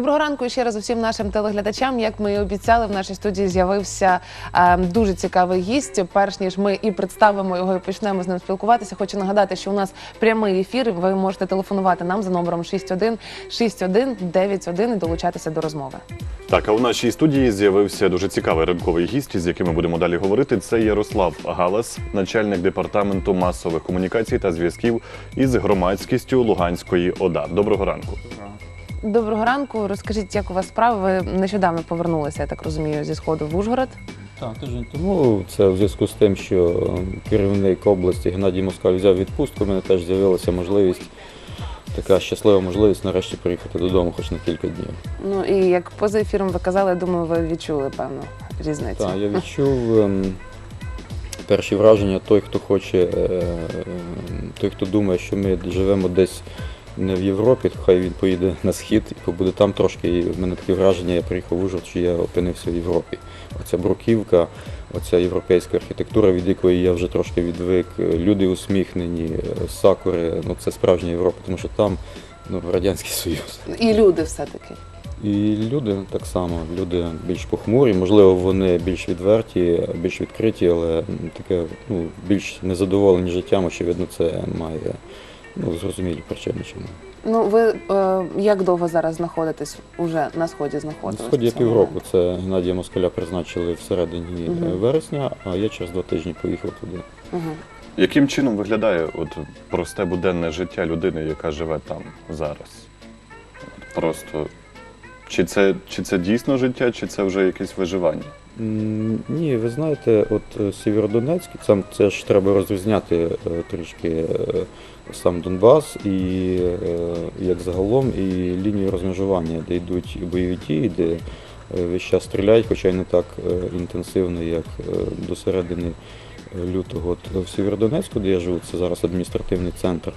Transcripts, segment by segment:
Доброго ранку ще раз усім нашим телеглядачам. Як ми і обіцяли, в нашій студії з'явився е, дуже цікавий гість. Перш ніж ми і представимо його і почнемо з ним спілкуватися. Хочу нагадати, що у нас прямий ефір. Ви можете телефонувати нам за номером 61 61 91 і долучатися до розмови. Так, а у нашій студії з'явився дуже цікавий ринковий гість, з яким ми будемо далі говорити. Це Ярослав Галас, начальник департаменту масових комунікацій та зв'язків із громадськістю Луганської ОДА. Доброго ранку. Доброго ранку. Розкажіть, як у вас справи? Ви нещодавно повернулися, я так розумію, зі сходу в Ужгород. Так, тиждень тому це в зв'язку з тим, що керівник області Геннадій Москаль взяв відпустку. У мене теж з'явилася можливість, така щаслива можливість нарешті приїхати додому, хоч на кілька днів. Ну і як поза ефіром ви казали, я думаю, ви відчули певну різницю. Так, я відчув ем, перші враження, той, хто хоче, е, е, той, хто думає, що ми живемо десь не в Європі, хай він поїде на схід і побуде там трошки. І в мене таке враження, я приїхав в Ужгород, що я опинився в Європі. Оця бруківка, оця європейська архітектура, від якої я вже трошки відвик, люди усміхнені, сакури, ну це справжня Європа, тому що там ну, Радянський Союз. І люди все-таки. І люди так само, люди більш похмурі, можливо, вони більш відверті, більш відкриті, але таке ну, більш незадоволені життям, очевидно, це має ну, зрозумілі причини чому. Ну, ви е, як довго зараз знаходитесь уже на сході На сході я півроку. Це Геннадія Москаля призначили всередині е, вересня, а я через два тижні поїхав туди. Мгм. Яким чином виглядає от просте буденне життя людини, яка живе там зараз? От Просто чи це, чи це дійсно життя, чи це вже якесь виживання? Ні, ви знаєте, от е, Сєвєродонецьк, там це ж треба розрізняти е, трішки сам Донбас і е, як загалом, і лінію розмежування, де йдуть бойові дії, де е, весь час стріляють, хоча й не так е, інтенсивно, як до середини лютого. От в Сєвєродонецьку, де я живу, це зараз адміністративний центр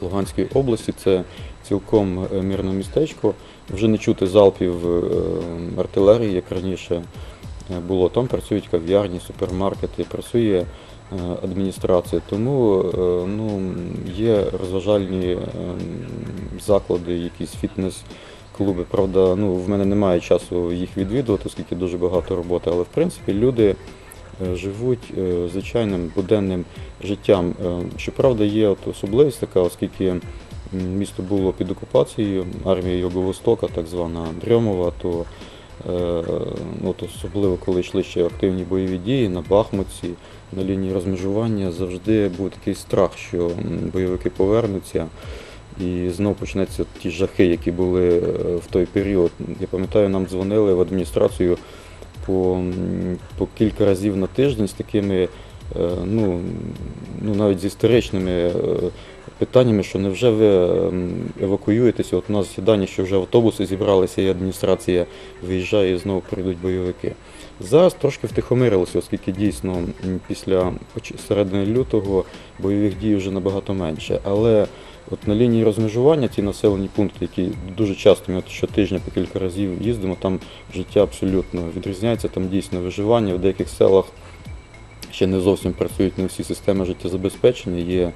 Луганської області, це цілком мирне містечко. Вже не чути залпів артилерії, як раніше було. Там працюють кав'ярні, супермаркети, працює е, адміністрація. Тому е, ну, є розважальні е, заклади, якісь фітнес-клуби. Правда, ну, в мене немає часу їх відвідувати, оскільки дуже багато роботи, але в принципі люди. Живуть звичайним буденним життям. Щоправда, є от особливість така, оскільки місто було під окупацією, армія Юго-Востока, так звана Дрьомова, то от особливо коли йшли ще активні бойові дії на Бахмутці, на лінії розмежування, завжди був такий страх, що бойовики повернуться. І знову почнуться ті жахи, які були е, в той період. Я пам'ятаю, нам дзвонили в адміністрацію по, по кілька разів на тиждень з такими, е, ну, ну навіть з історичними е, питаннями, що невже ви евакуюєтеся? От у нас засідання, що вже автобуси зібралися, і адміністрація виїжджає і знову прийдуть бойовики. Зараз трошки втихомирилося, оскільки дійсно після середини лютого бойових дій вже набагато менше. Але от на лінії розмежування ті населені пункти, які дуже часто ми от щотижня по кілька разів їздимо, там життя абсолютно відрізняється, там дійсно виживання в деяких селах ще не зовсім працюють не всі системи життєзабезпечення, є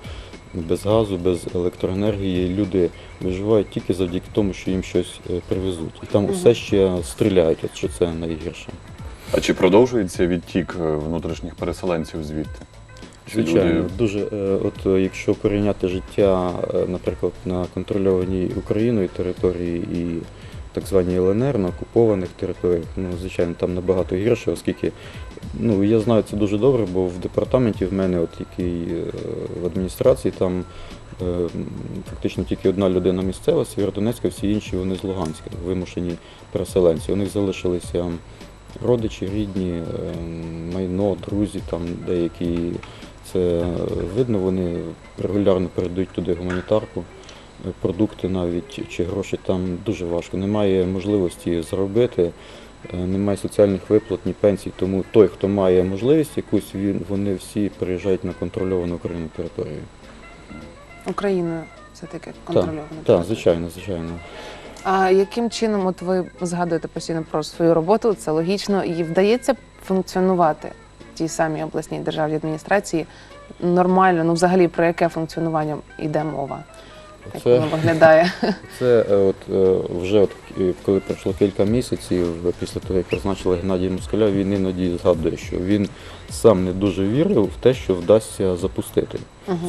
без газу, без електроенергії. Люди виживають тільки завдяки тому, що їм щось е, привезуть. І там усе ще стріляють, от що це найгірше. А чи продовжується відтік е, внутрішніх переселенців звідти? Звичайно, люди- дуже е, от е, якщо порівняти життя, наприклад, на контрольованій Україною території і так званій ЛНР на окупованих територіях, ну звичайно, там набагато гірше, оскільки ну я знаю це дуже добре, бо в департаменті в мене, от який в адміністрації, там фактично тільки одна людина місцева, Сєвєродонецька, всі інші вони з Луганська, вимушені переселенці. У них залишилися родичі, рідні, е, майно, друзі, там деякі. Це видно, вони регулярно передають туди гуманітарку, е, продукти навіть чи гроші там дуже важко. Немає можливості заробити, е, немає соціальних виплат, ні пенсій. Тому той, хто має можливість якусь, він вони всі приїжджають на контрольовану Україну територію. Україною все-таки Так, контрольовано. так, звичайно, звичайно. А яким чином, от ви згадуєте постійно про свою роботу, це логічно, і вдається функціонувати в тій самій обласній державній адміністрації нормально, ну взагалі про яке функціонування йде мова? Як Це- воно виглядає? Це е, от е, вже от е, коли пройшло кілька місяців після того, як призначили Геннадія Москаля, він іноді згадує, що він сам не дуже вірив в те, що вдасться запустити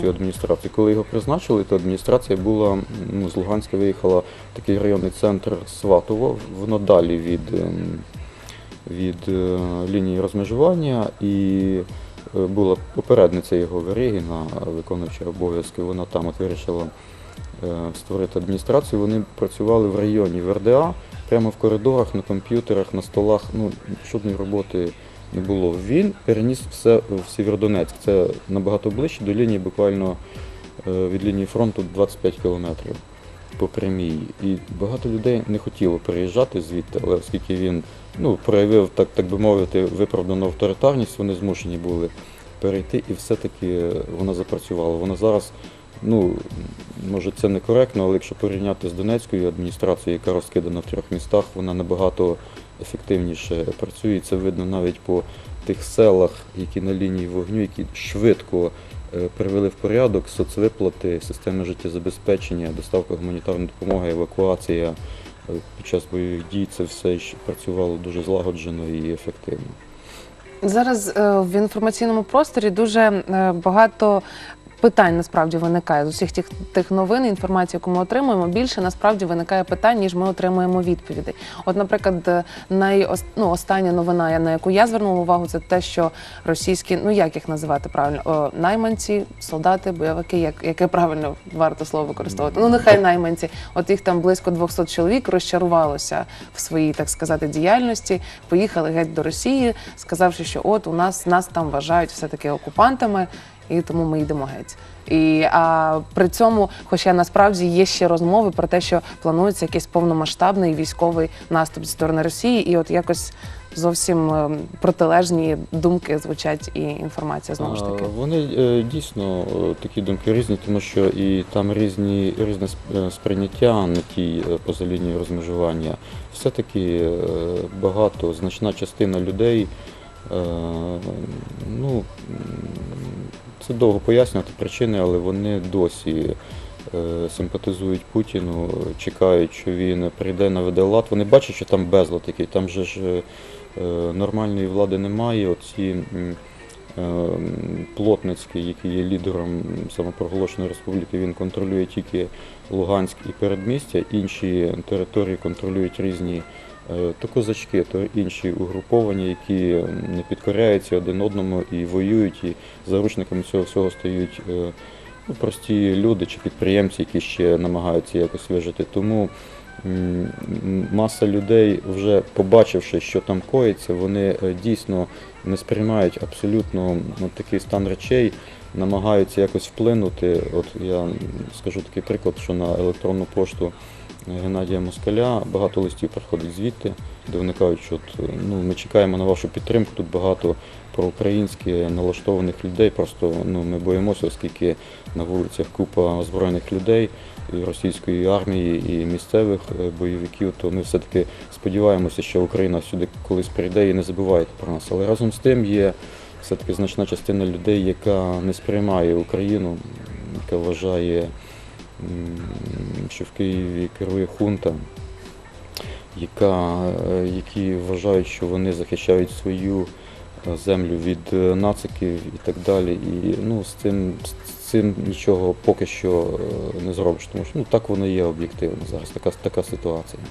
цю адміністрацію. Коли його призначили, то адміністрація була ну, з Луганська виїхала в такий районний центр Сватово, воно далі від, від лінії розмежування і була попередниця його Верегіна, виконуюча обов'язки, вона там от вирішила створити адміністрацію. Вони працювали в районі в РДА, прямо в коридорах, на комп'ютерах, на столах. Ну, жодної роботи не було. Він переніс все в Сєвєродонецьк. Це набагато ближче до лінії, буквально е, від лінії фронту 25 кілометрів по прямій. І багато людей не хотіло переїжджати звідти, але оскільки він ну, проявив, так, так би мовити, виправдану авторитарність, вони змушені були перейти, і все-таки вона запрацювала. Вона зараз, ну, може це некоректно, але якщо порівняти з Донецькою адміністрацією, яка розкидана в трьох містах, вона набагато ефективніше працює. Це видно навіть по тих селах, які на лінії вогню, які швидко е, привели в порядок соцвиплати, системи життєзабезпечення, доставка гуманітарної допомоги, евакуація. Е, Під час бойових дій це все працювало дуже злагоджено і ефективно. Зараз е, в інформаційному просторі дуже багато питань насправді виникає з усіх тих, тих новин, інформації, яку ми отримуємо. Більше насправді виникає питань, ніж ми отримуємо відповідей. От, наприклад, е, найос, ну, остання новина, на яку я звернула увагу, це те, що російські, ну як їх називати правильно, О, найманці, солдати, бойовики, як, яке правильно варто слово використовувати. Ну нехай найманці. От їх там близько 200 чоловік розчарувалося в своїй, так сказати, діяльності. Поїхали геть до Росії, сказавши, що от у нас нас там вважають все таки окупантами. І тому ми йдемо геть. І а при цьому, хоча насправді є ще розмови про те, що планується якийсь повномасштабний військовий наступ зі сторони Росії, і от якось зовсім е, протилежні думки звучать і інформація знову ж таки. Вони е, дійсно е, такі думки різні, тому що і там різні різне сприйняття на тій поза лінією розмежування. Все-таки е, багато, значна частина людей. Ну, це довго пояснювати причини, але вони досі е, симпатизують Путіну, чекають, що він прийде наведе лад. Вони бачать, що там безлад який, там же ж е, нормальної влади немає. Оці е, Плотницький, який є лідером самопроголошеної республіки, він контролює тільки Луганськ і передмістя, інші території контролюють різні то козачки, то інші угруповання, які не підкоряються один одному і воюють, і заручниками цього всього стають е, ну, прості люди чи підприємці, які ще намагаються якось вижити. Тому маса людей, вже побачивши, що там коїться, вони е, дійсно не сприймають абсолютно такий стан речей, намагаються якось вплинути. От я скажу такий приклад, що на електронну пошту Геннадія Москаля багато листів приходить звідти, де вони кажуть, що ну, ми чекаємо на вашу підтримку. Тут багато проукраїнськи налаштованих людей. Просто ну, ми боїмося, оскільки на вулицях купа озброєних людей і російської армії, і місцевих е, бойовиків, то ми все-таки сподіваємося, що Україна сюди колись прийде і не забувайте про нас. Але разом з тим є все-таки значна частина людей, яка не сприймає Україну, яка вважає, що в Києві керує хунта, яка, е, які вважають, що вони захищають свою е, землю від е, нациків і так далі. І ну, з цим, з цим нічого поки що не зробиш, тому що ну, так воно є об'єктивно зараз, така, така ситуація.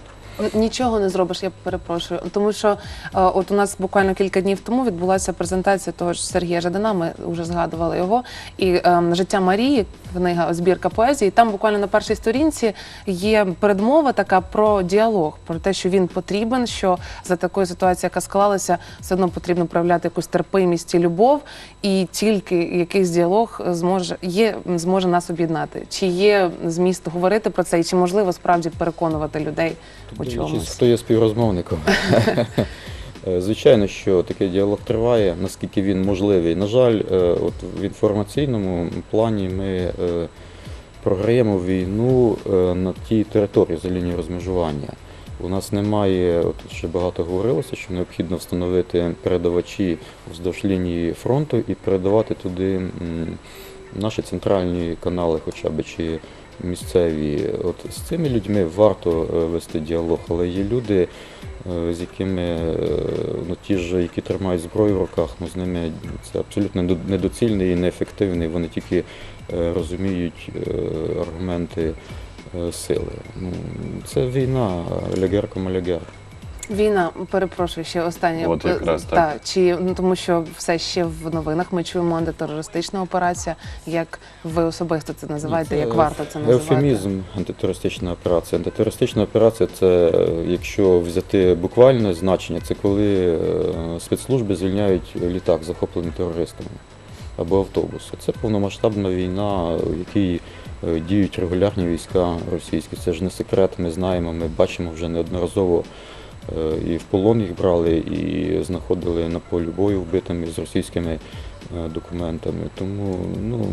Нічого не зробиш, я перепрошую. Тому що е, от у нас буквально кілька днів тому відбулася презентація того ж Сергія Жадана. Ми вже згадували його. І ем, життя Марії, книга збірка поезії. Там буквально на першій сторінці є передмова така про діалог, про те, що він потрібен, що за такою ситуацією, яка склалася, все одно потрібно проявляти якусь терпимість і любов, і тільки якийсь діалог зможе є, зможе нас об'єднати. Чи є зміст говорити про це, і чи можливо справді переконувати людей у чомусь? хто є співрозмовником. Е, Звичайно, що такий діалог триває, наскільки він можливий. На жаль, е, от в інформаційному плані ми е, програємо війну на тій території за лінією розмежування. У нас немає, от ще багато говорилося, що необхідно встановити передавачі вздовж лінії фронту і передавати туди наші центральні канали, хоча б чи місцеві. От з цими людьми варто е, вести діалог, але є люди, е, з якими е, ну, ті ж, які тримають зброю в руках, ну з ними це абсолютно недо- недоцільний і неефективний. Вони тільки розуміють аргументи сили. Ну, це війна, лягер кому лягер. Війна, перепрошую, ще останнє. От якраз Та, так. чи ну тому, що все ще в новинах ми чуємо антитерористична операція. Як ви особисто це називаєте? Ну, як варто це називати? Еуфемізм антитерористична операція. Антитерористична операція це, е, якщо взяти буквальне значення, це коли е, спецслужби звільняють літак, захоплений терористами або автобус. Це повномасштабна війна, в якій е, діють регулярні війська російські. Це ж не секрет, ми знаємо, ми бачимо вже неодноразово. І в полон їх брали, і знаходили на полі бою вбитими з російськими е, документами. Тому ну,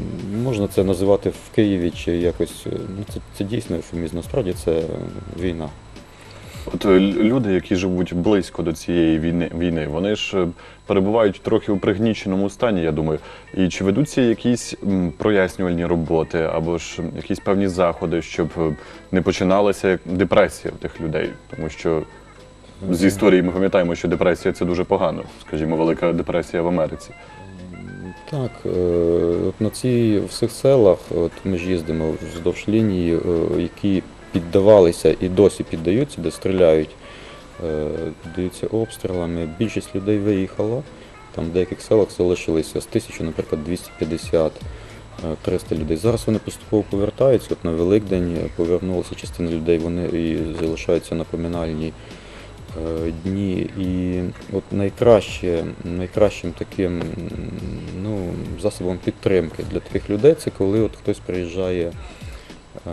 можна це називати в Києві чи якось. е, Ну, це, це дійсно ефемізм. Насправді це війна. От е, люди, які живуть близько до цієї війни, війни, вони ж перебувають трохи у пригніченому стані, я думаю. І чи ведуться якісь прояснювальні роботи або ж якісь певні заходи, щоб не починалася депресія в тих людей? Тому що з історії ми пам'ятаємо, що депресія це дуже погано, скажімо, велика депресія в Америці. Так, е, от на ці всіх селах, от ми ж їздимо вздовж лінії, е, які піддавалися і досі піддаються, де стріляють, е, піддаються обстрілами. Більшість людей виїхала. Там в деяких селах залишилися з тисячі, наприклад, 250. е, 300 людей. Зараз вони поступово повертаються. От на Великдень повернулася частина людей, вони і залишаються на поминальній е, дні. І от найкраще, найкращим таким ну, засобом підтримки для таких людей це коли от хтось приїжджає е,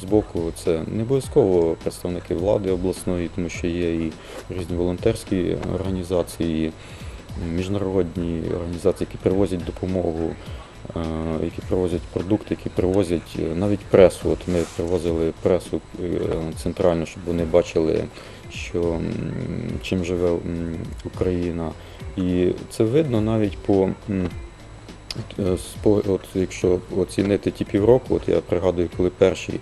з боку, це не обов'язково представники влади обласної, тому що є і різні волонтерські організації, і міжнародні організації, які привозять допомогу. Е, Які привозять продукти, які привозять е, навіть пресу. От ми привозили пресу е, центральну, щоб вони бачили, що чим живе Україна. І це видно навіть по от, якщо оцінити ті півроку, от я пригадую, коли перші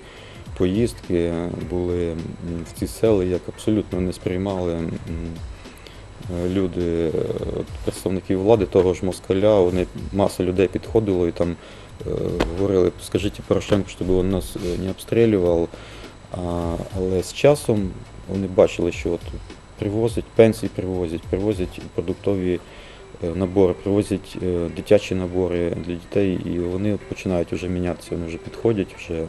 поїздки були в ці села, як абсолютно не сприймали люди, представники влади того ж москаля, вони маса людей підходило і там е, говорили, скажіть Порошенку, щоб він нас е, не обстрілював. Але з часом вони бачили, що от привозять пенсії, привозять, привозять продуктові е, набори, привозять дитячі набори для дітей, і вони починають вже мінятися, вони вже підходять, вже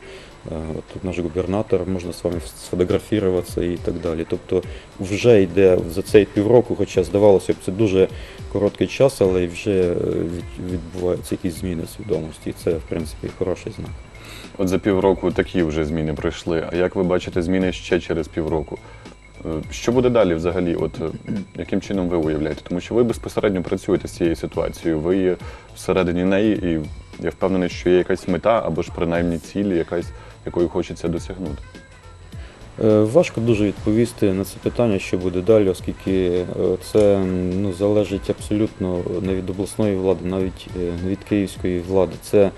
тут наш губернатор, можна з вами сфотографуватися і так далі. Тобто вже йде за цей півроку, хоча здавалося б, це дуже короткий час, але вже е, відбуваються якісь зміни свідомості, і це в принципі хороший знак. От за півроку такі вже зміни пройшли. А як ви бачите зміни ще через півроку? Е, Що буде далі взагалі? От е, яким чином ви уявляєте? Тому що ви безпосередньо працюєте з цією ситуацією, ви всередині неї, і я впевнений, що є якась мета або ж принаймні ціль, якась, якої хочеться досягнути. Е, Важко дуже відповісти на це питання, що буде далі, оскільки е, це ну, залежить абсолютно не від обласної влади, навіть не від київської влади. Це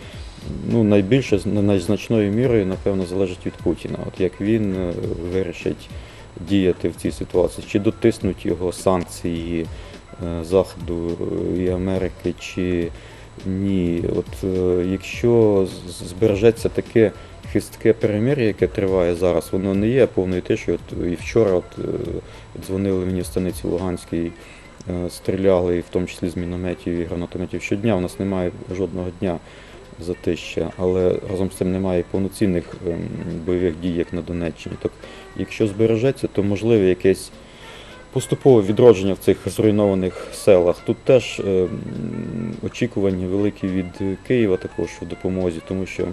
ну, найбільше найзначною мірою, напевно, залежить від Путіна. От як він е, вирішить діяти в цій ситуації, чи дотиснуть його санкції Заходу і Америки, чи ні. От якщо збережеться таке хистке перемир'я, яке триває зараз, воно не є повною тишою. От і вчора от, е, дзвонили мені в станиці Луганській, е, стріляли, і в тому числі з мінометів і гранатометів. Щодня у нас немає жодного дня затища, але разом з цим немає повноцінних ем, бойових дій, як на Донеччині. Так, якщо збережеться, то можливе якесь поступове відродження в цих зруйнованих селах. Тут теж ем, очікування великі від Києва також у допомозі, тому що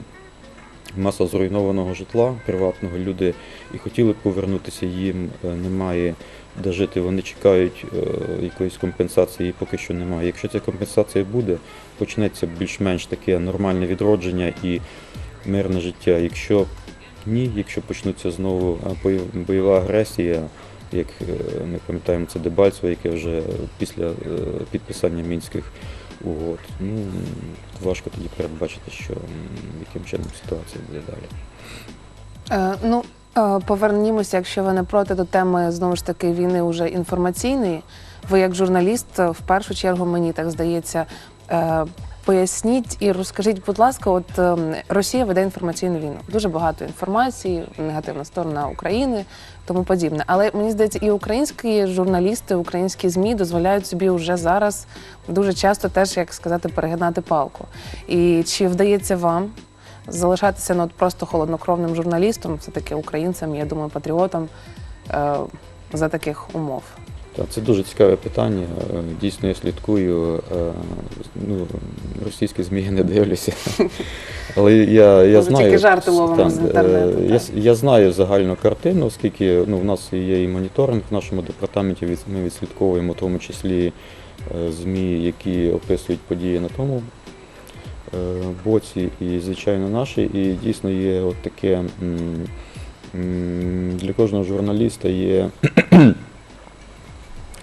маса зруйнованого житла приватного люди і хотіли б повернутися, їм е, немає де жити. Вони чекають е, якоїсь компенсації, поки що немає. Якщо ця компенсація буде, почнеться більш-менш таке нормальне відродження і мирне життя. Якщо ні, якщо почнуться знову е, бойова агресія, як ми пам'ятаємо, це Дебальцево, яке вже після підписання мінських угод. Ну, важко тоді передбачити, що яким чином ситуація буде далі. Е, ну, е, повернімося, якщо ви не проти до теми знову ж таки війни уже інформаційної. Ви як журналіст, в першу чергу, мені так здається, е, поясніть і розкажіть, будь ласка, от е, Росія веде інформаційну війну. Дуже багато інформації, негативна сторона України, тому подібне. Але мені здається, і українські журналісти, українські змі дозволяють собі вже зараз дуже часто теж, як сказати, перегинати палку. І чи вдається вам залишатися ну, от просто холоднокровним журналістом, все-таки українцем, я думаю, патріотом е, за таких умов. Це дуже цікаве питання. Е, Дійсно, я слідкую. е, Ну, російські ЗМІ я не дивлюся. Але я, я знаю. тільки жарти ловимо з е, інтернету, Я, я знаю загальну картину, оскільки ну, в нас є і моніторинг в нашому департаменті. Ми відслідковуємо в тому числі ЗМІ, які описують події на тому боці, і, звичайно, наші. І дійсно є от таке. Для кожного журналіста є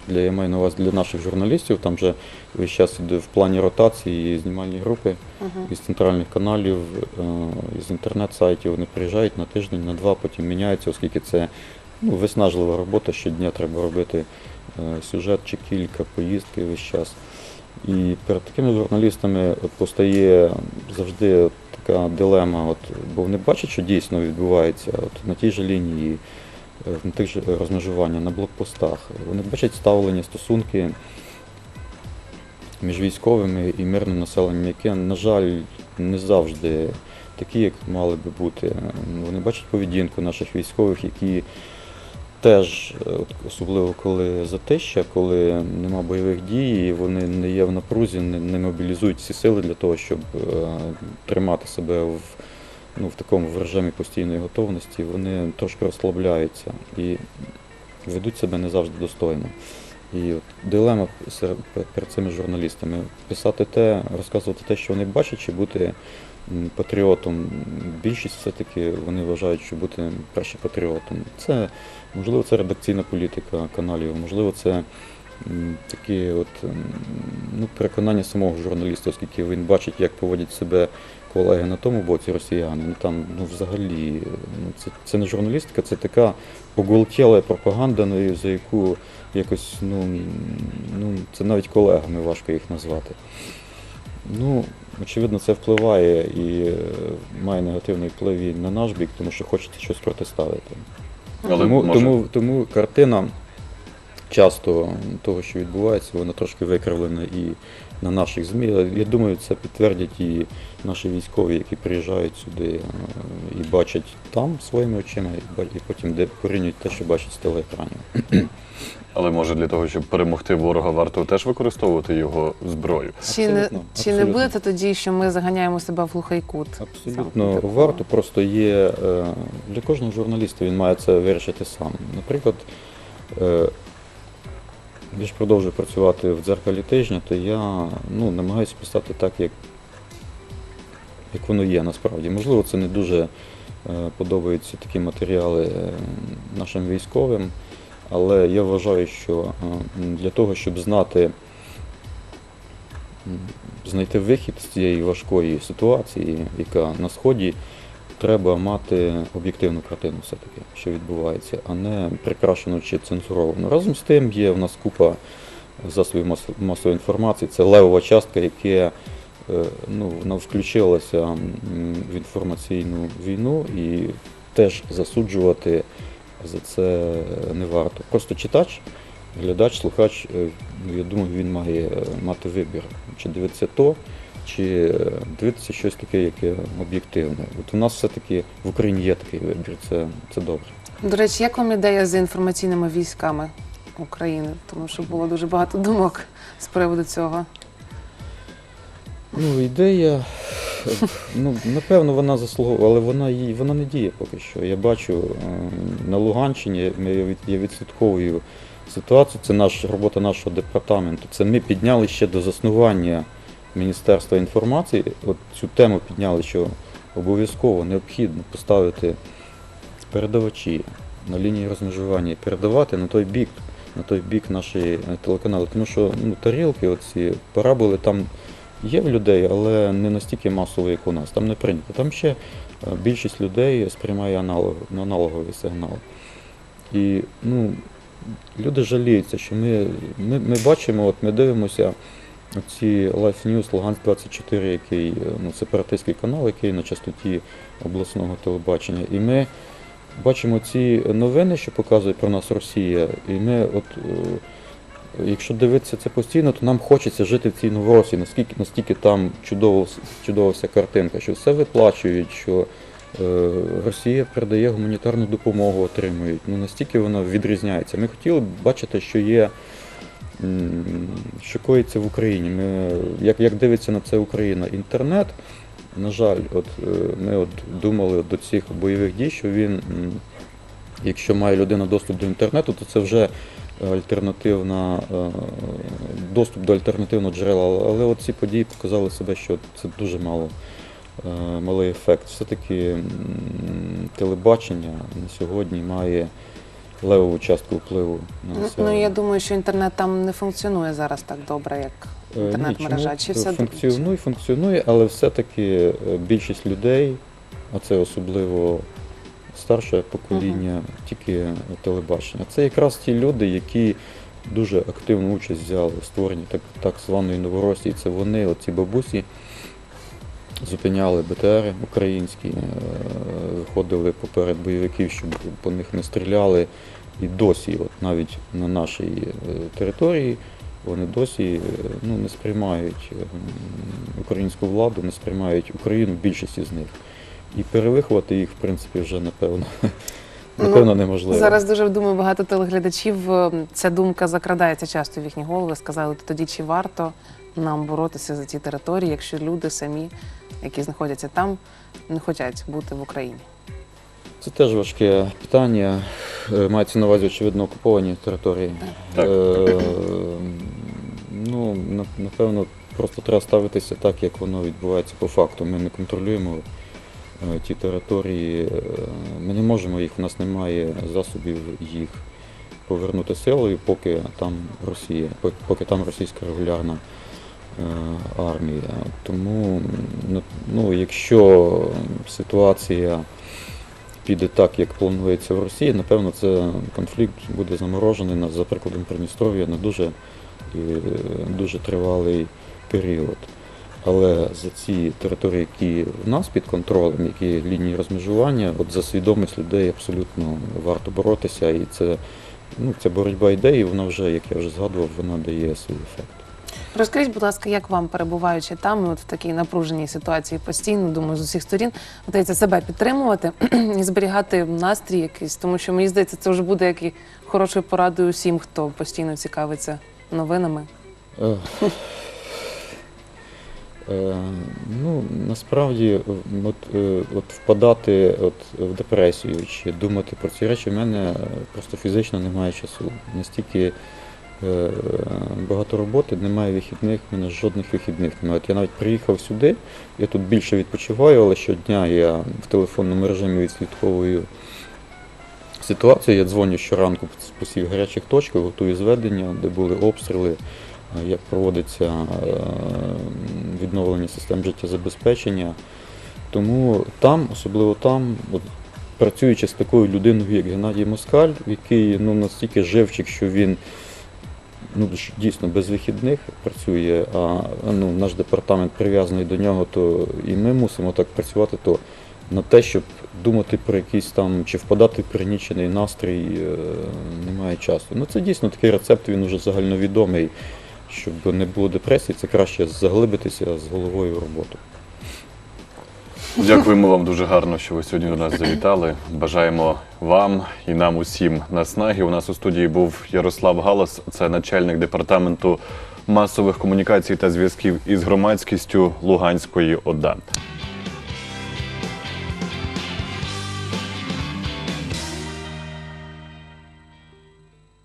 для я маю на увазі для наших журналістів. Там вже весь час іде в плані ротації знімальні групи із центральних каналів, е, із інтернет-сайтів. Вони приїжджають на тиждень, на два, потім міняються, оскільки це ну, виснажлива робота. Щодня треба робити е, сюжет чи кілька, поїздки весь час. І перед такими журналістами постає завжди така дилема, от, бо вони бачать, що дійсно відбувається от, на тій же лінії, на тих же розмежування, на блокпостах. Вони бачать ставлення, стосунки між військовими і мирним населенням, яке, на жаль, не завжди такі, як мали би бути. Вони бачать поведінку наших військових, які теж, е, особливо коли затища, коли нема бойових дій, і вони не є в напрузі, не, мобілізують всі сили для того, щоб е, тримати себе в, ну, в такому в режимі постійної готовності, вони трошки розслабляються і ведуть себе не завжди достойно. І от дилема перед цими журналістами писати те, розказувати те, що вони бачать, чи бути патріотом. Більшість все-таки вони вважають, що бути краще патріотом. Це можливо це редакційна політика каналів, можливо, це такі от ну, переконання самого журналіста, оскільки він бачить, як поводять себе колеги на тому боці росіяни. Ну там ну взагалі ну, це, це не журналістика, це така поголтіла пропаганда, ну, за яку якось, ну, ну, це навіть колегами важко їх назвати. Ну, очевидно, це впливає і е, має негативний вплив і на наш бік, тому що хочеться щось протиставити. Але тому, може- тому, тому картина часто того, що відбувається, вона трошки викривлена і на наших ЗМІ. Я думаю, це підтвердять і наші військові, які приїжджають сюди е, і бачать там своїми очима, і потім де порівнюють те, що бачать з телеекранів. Але може для того, щоб перемогти ворога, варто теж використовувати його зброю. Чи не, Абсолютно, чи не буде це тоді, що ми заганяємо себе в глухий кут? Абсолютно Саме варто, просто є е, для кожного журналіста він має це вирішити сам. Наприклад, е, я ж продовжую працювати в дзеркалі тижня, то я ну, намагаюся писати так, як, як воно є насправді. Можливо, це не дуже е, подобаються такі матеріали е, нашим військовим, але я вважаю, що е, для того, щоб знати знайти вихід з цієї важкої ситуації, яка на сході, треба мати об'єктивну картину все-таки, що відбувається, а не прикрашену чи цензуровану. Разом з тим є в нас купа засобів масової інформації, це левова частка, яке е, ну, вона включилася в інформаційну війну і теж засуджувати за це не варто. Просто читач, глядач, слухач, е, я думаю, він має е, мати вибір, чи дивитися то, чи дивитися щось таке, яке об'єктивне. От у нас все-таки в Україні є такий вибір, це, це добре. До речі, як вам ідея з інформаційними військами України? Тому що було дуже багато думок з приводу цього. Ну, ідея, ну, напевно, вона заслуговує, але вона, їй- вона не діє поки що. Я бачу е, на Луганщині, я я відслідковую ситуацію, це наш, робота нашого департаменту. Це ми підняли ще до заснування Міністерства інформації. От цю тему підняли, що обов'язково необхідно поставити передавачі на лінії розмежування і передавати на той бік на той бік наші е, телеканали. Тому що ну, тарілки, оці параболи там є в людей, але не настільки масово, як у нас. Там не прийнято. Там ще е, більшість людей сприймає аналог, аналоговий сигнал. І ну, люди жаліються, що ми, ми, ми бачимо, от ми дивимося ці Life News Луганськ 24, який е, ну, сепаратистський канал, який на частоті обласного телебачення. І ми бачимо ці новини, що показує про нас Росія. І ми, от, е, якщо дивитися це постійно, то нам хочеться жити в цій Новоросії, наскільки, настільки там чудово, чудова вся картинка, що все виплачують, що е, Росія передає гуманітарну допомогу, отримують. Ну настільки вона відрізняється. Ми хотіли б бачити, що є. Що коїться в Україні. Ми, як, як дивиться на це Україна? Інтернет, на жаль, от е, ми от думали до цих бойових дій, що він, якщо має людина доступ до інтернету, то це вже альтернативна е, доступ до альтернативного джерела. Але от ці події показали себе, що це дуже мало. е, Малий ефект. Все-таки телебачення на сьогодні має левову частку впливу на Ну, населення. Ну я думаю, що інтернет там не функціонує зараз так добре, як Е, інтернет-мережа. чому? Чи все функціонує, функціонує, але все-таки е, більшість людей, а це особливо старше покоління, тільки телебачення. Це якраз ті люди, які дуже активну участь взяли в створенні так, так званої Новоросії. Це вони, оці бабусі, зупиняли БТРи українські, е, виходили поперед бойовиків, щоб по них не стріляли. І досі, от навіть на нашій е, території, вони досі е, ну, не сприймають українську владу, не сприймають Україну, більшість із них. І перевиховати їх, в принципі, вже напевно, напевно неможливо. Зараз дуже думаю, багато телеглядачів. Ця думка закрадається часто в їхні голови. Сказали, то тоді чи варто нам боротися за ці території, якщо люди самі, які знаходяться там, не хочуть бути в Україні. Це теж важке питання. Е, Мається на увазі, очевидно, окуповані території. Так. Е, ну, напевно, просто треба ставитися так, як воно відбувається по факту. Ми не контролюємо е, ті території, е, ми не можемо їх, у нас немає засобів їх повернути силою, поки там Росія, поки там російська регулярна армія. Тому, ну, якщо ситуація піде так, як планується в Росії, напевно, це конфлікт буде заморожений за прикладом Придністров'я на дуже, е, дуже тривалий період. Але за ці території, які в нас під контролем, які лінії розмежування, от за свідомість людей абсолютно варто боротися. І це, ну, ця боротьба йде, і вона вже, як я вже згадував, вона дає свій ефект. Розкажіть, будь ласка, як вам, перебуваючи там, от в такій напруженій ситуації постійно, думаю, з усіх сторін, вдається себе підтримувати і зберігати настрій якийсь, тому що мені здається, це вже буде як і хорошою порадою усім, хто постійно цікавиться новинами. Е, е, Ну, насправді, от, е, от впадати от, в депресію чи думати про ці речі, в мене просто фізично немає часу. Настільки багато роботи, немає вихідних, в мене жодних вихідних немає. От я навіть приїхав сюди, я тут більше відпочиваю, але щодня я в телефонному режимі відслідковую ситуацію. Я дзвоню щоранку по всіх гарячих точках, готую зведення, де були обстріли, е, як проводиться е, відновлення систем життєзабезпечення. Тому там, особливо там, от, працюючи з такою людиною, як Геннадій Москаль, який ну, настільки живчик, що він ну, дійсно без вихідних працює, а ну, наш департамент прив'язаний до нього, то і ми мусимо так працювати, то на те, щоб думати про якийсь там чи впадати в пригнічений настрій, е, немає часу. Ну це дійсно такий рецепт, він уже загальновідомий. Щоб не було депресії, це краще заглибитися з головою в роботу. Дякуємо вам дуже гарно, що ви сьогодні до нас завітали. Бажаємо вам і нам усім наснаги. У нас у студії був Ярослав Галас, це начальник департаменту масових комунікацій та зв'язків із громадськістю Луганської ОДА.